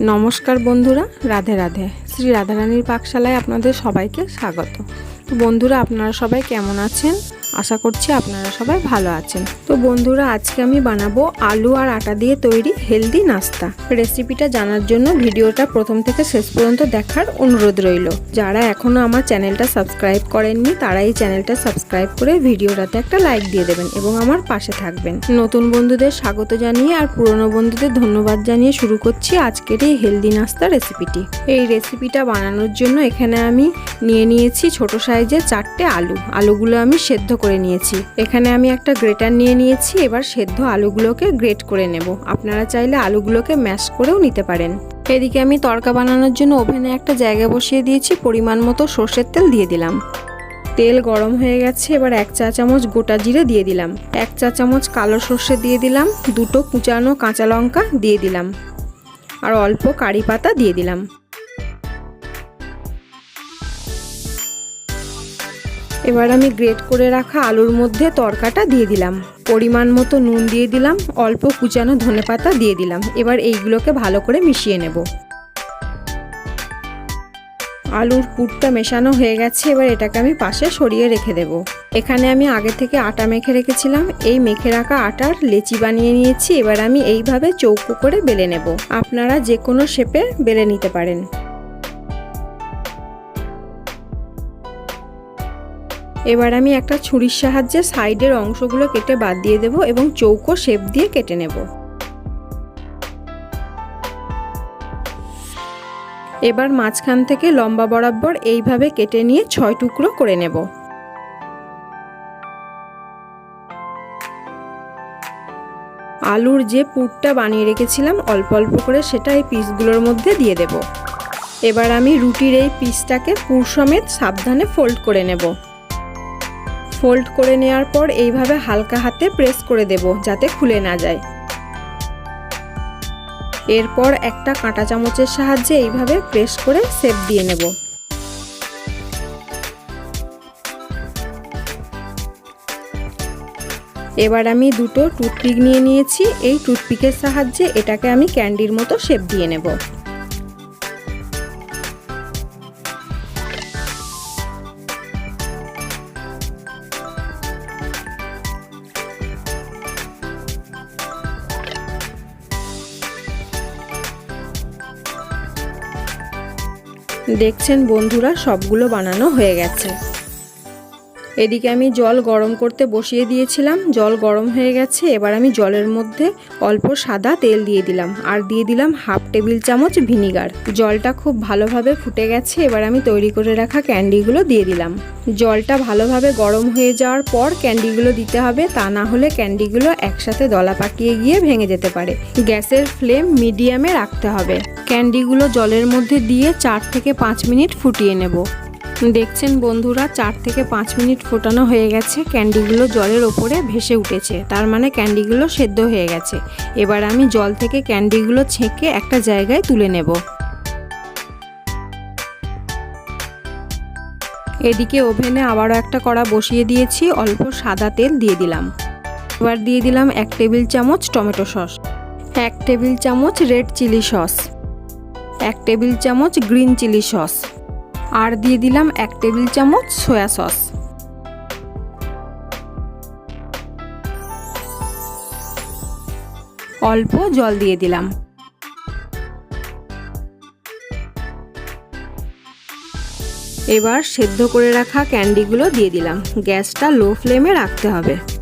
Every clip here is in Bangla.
নমস্কার বন্ধুরা, রাধে রাধে। শ্রী রাধারানীর পাকশালায় আপনাদের সবাইকে স্বাগত। বন্ধুরা, আপনারা সবাই কেমন আছেন? আশা করছি আপনারা সবাই ভালো আছেন। তো বন্ধুরা, আজকে আমি বানাবো আলু আর আটা দিয়ে তৈরি হেলদি নাস্তা। রেসিপিটা জানার জন্য ভিডিওটা প্রথম থেকে শেষ পর্যন্ত দেখার অনুরোধ রইল। যারা এখনও আমার চ্যানেলটা সাবস্ক্রাইব করেননি, তারা এই চ্যানেলটা সাবস্ক্রাইব করে ভিডিওটাতে একটা লাইক দিয়ে দেবেন এবং আমার পাশে থাকবেন। নতুন বন্ধুদের স্বাগত জানিয়ে আর পুরনো বন্ধুদের ধন্যবাদ জানিয়ে শুরু করছি আজকের এই হেলদি নাস্তা রেসিপিটি। এই রেসিপিটা বানানোর জন্য এখানে আমি নিয়ে নিয়েছি ছোট সাইজের চারটে আলু। আলুগুলো আমি সেদ্ধ করে নিয়েছি। এখানে আমি একটা গ্রেটার নিয়ে নিয়েছি, এবার সেদ্ধ আলুগুলোকে গ্রেট করে নেব। আপনারা চাইলে আলুগুলোকে ম্যাশ করেও নিতে পারেন। এদিকে আমি তড়কা বানানোর জন্য ওভেনে একটা জায়গা বসিয়ে দিয়েছি, পরিমাণ মতো সর্ষের তেল দিয়ে দিলাম। তেল গরম হয়ে গেছে, এবার এক চা চামচ গোটা জিরে দিয়ে দিলাম। এক চা চামচ কালো সর্ষে দিয়ে দিলাম, দুটো কুচানো কাঁচা লঙ্কা দিয়ে দিলাম। আর অল্প কারি পাতা দিয়ে দিলাম। এবার আমি গ্রেট করে রাখা আলুর মধ্যে তরকাটা দিয়ে দিলাম। পরিমাণ মতো নুন দিয়ে দিলাম, অল্প কুচানো ধনেপাতা দিয়ে দিলাম। এবার এইগুলোকে ভালো করে মিশিয়ে নেব। আলুর পুরটা মেশানো হয়ে গেছে, এবার এটাকে আমি পাশে সরিয়ে রেখে দেব। এখানে আমি আগে থেকে আটা মেখে রেখেছিলাম, এই মেখে রাখা আটার লেচি বানিয়ে নিয়েছি, এবার আমি এইভাবে চৌকো করে বেলে নেব। আপনারা যে কোনো শেপে বেলে নিতে পারেন। এবার আমি একটা ছুরির সাহায্যে সাইডের অংশগুলো কেটে বাদ দিয়ে দেব এবং চৌকো শেপ দিয়ে কেটে নেব। এবার মাঝখান থেকে লম্বা বরাবর এইভাবে কেটে নিয়ে ছয় টুকরো করে নেব। আলুর যে পুরটা বানিয়ে রেখেছিলাম, অল্প অল্প করে সেটা এই পিসগুলোর মধ্যে দিয়ে দেব। এবার আমি রুটির এই পিসটাকে পুর সমেত সাবধানে ফোল্ড করে নেব। ফোল্ড করে নেওয়ার পর এইভাবে হালকা হাতে প্রেস করে দেব যাতে খুলে না যায়। এরপর একটা কাঁটা চামচের সাহায্যে এইভাবে প্রেস করে সেপ দিয়ে নেব। এবার আমি দুটো টুথপিক নিয়ে নিয়েছি। এই টুথপিকের সাহায্যে এটাকে আমি ক্যান্ডির মতো শেপ দিয়ে নেব। দেখছেন বন্ধুরা সবগুলো বানানো হয়ে গেছে। এদিকে আমি জল গরম করতে বসিয়ে দিয়েছিলাম। জল গরম হয়ে গেছে, এবার আমি জলের মধ্যে অল্প সাদা তেল দিয়ে দিলাম আর দিয়ে দিলাম হাফ টেবিল চামচ ভিনিগার। জলটা খুব ভালোভাবে ফুটে গেছে, এবার আমি তৈরি করে রাখা ক্যান্ডিগুলো দিয়ে দিলাম। জলটা ভালোভাবে গরম হয়ে যাওয়ার পর ক্যান্ডিগুলো দিতে হবে, তা না হলে ক্যান্ডিগুলো একসাথে দলা পাকিয়ে গিয়ে ভেঙে যেতে পারে। গ্যাসের ফ্লেম মিডিয়ামে রাখতে হবে। ক্যান্ডিগুলো জলের মধ্যে দিয়ে চার থেকে পাঁচ মিনিট ফুটিয়ে নেব। দেখছেন বন্ধুরা, চার থেকে পাঁচ মিনিট ফোটানো হয়ে গেছে, ক্যান্ডিগুলো জলের ওপরে ভেসে উঠেছে, তার মানে ক্যান্ডিগুলো সেদ্ধ হয়ে গেছে। এবার আমি জল থেকে ক্যান্ডিগুলো ছেঁকে একটা জায়গায় তুলে নেব। এদিকে ওভেনে আবারও একটা কড়া বসিয়ে দিয়েছি, অল্প সাদা তেল দিয়ে দিলাম। এবার দিয়ে দিলাম এক টেবিল চামচ টমেটো সস, এক টেবিল চামচ রেড চিলি সস, এক টেবিল চামচ গ্রিন চিলি সস। আর দিয়ে দিলাম এক টেবিল চামচ সয়া সস। অল্প জল দিয়ে দিলাম। এবার সেদ্ধ করে রাখা ক্যান্ডিগুলো দিয়ে দিলাম। গ্যাসটা লো ফ্লেমে রাখতে হবে।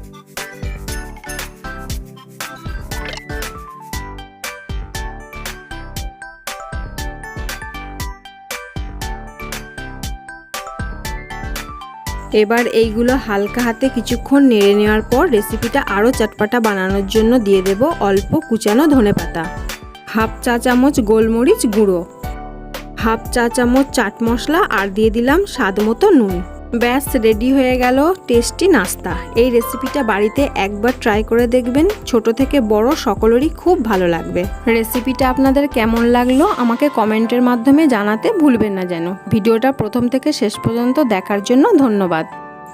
এবার এইগুলো হালকা হাতে কিছুক্ষণ নেড়ে নেওয়ার পর রেসিপিটা আরও চটপাটা বানানোর জন্য দিয়ে দেব অল্প কুচানো ধনে পাতা। হাফ চা চামচ গোলমরিচ গুঁড়ো। হাফ চা চামচ চাট মশলা আর দিয়ে দিলাম স্বাদ মতো নুন। ব্যাস রেডি হয়ে গেল টেস্টি নাস্তা। এই রেসিপিটা বাড়িতে একবার ট্রাই করে দেখবেন, ছোট থেকে বড় সকলেরই খুব ভালো লাগবে। রেসিপিটা আপনাদের কেমন লাগল আমাকে কমেন্টের মাধ্যমে জানাতে ভুলবেন না যেন। ভিডিওটা প্রথম থেকে শেষ পর্যন্ত দেখার জন্য ধন্যবাদ।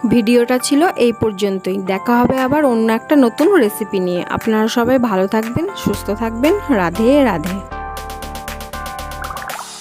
ভিডিওটা ছিল এই পর্যন্তই। দেখা হবে আবার অন্য একটা নতুন রেসিপি নিয়ে। আপনারা সবাই ভালো থাকবেন, সুস্থ থাকবেন। রাধে রাধে।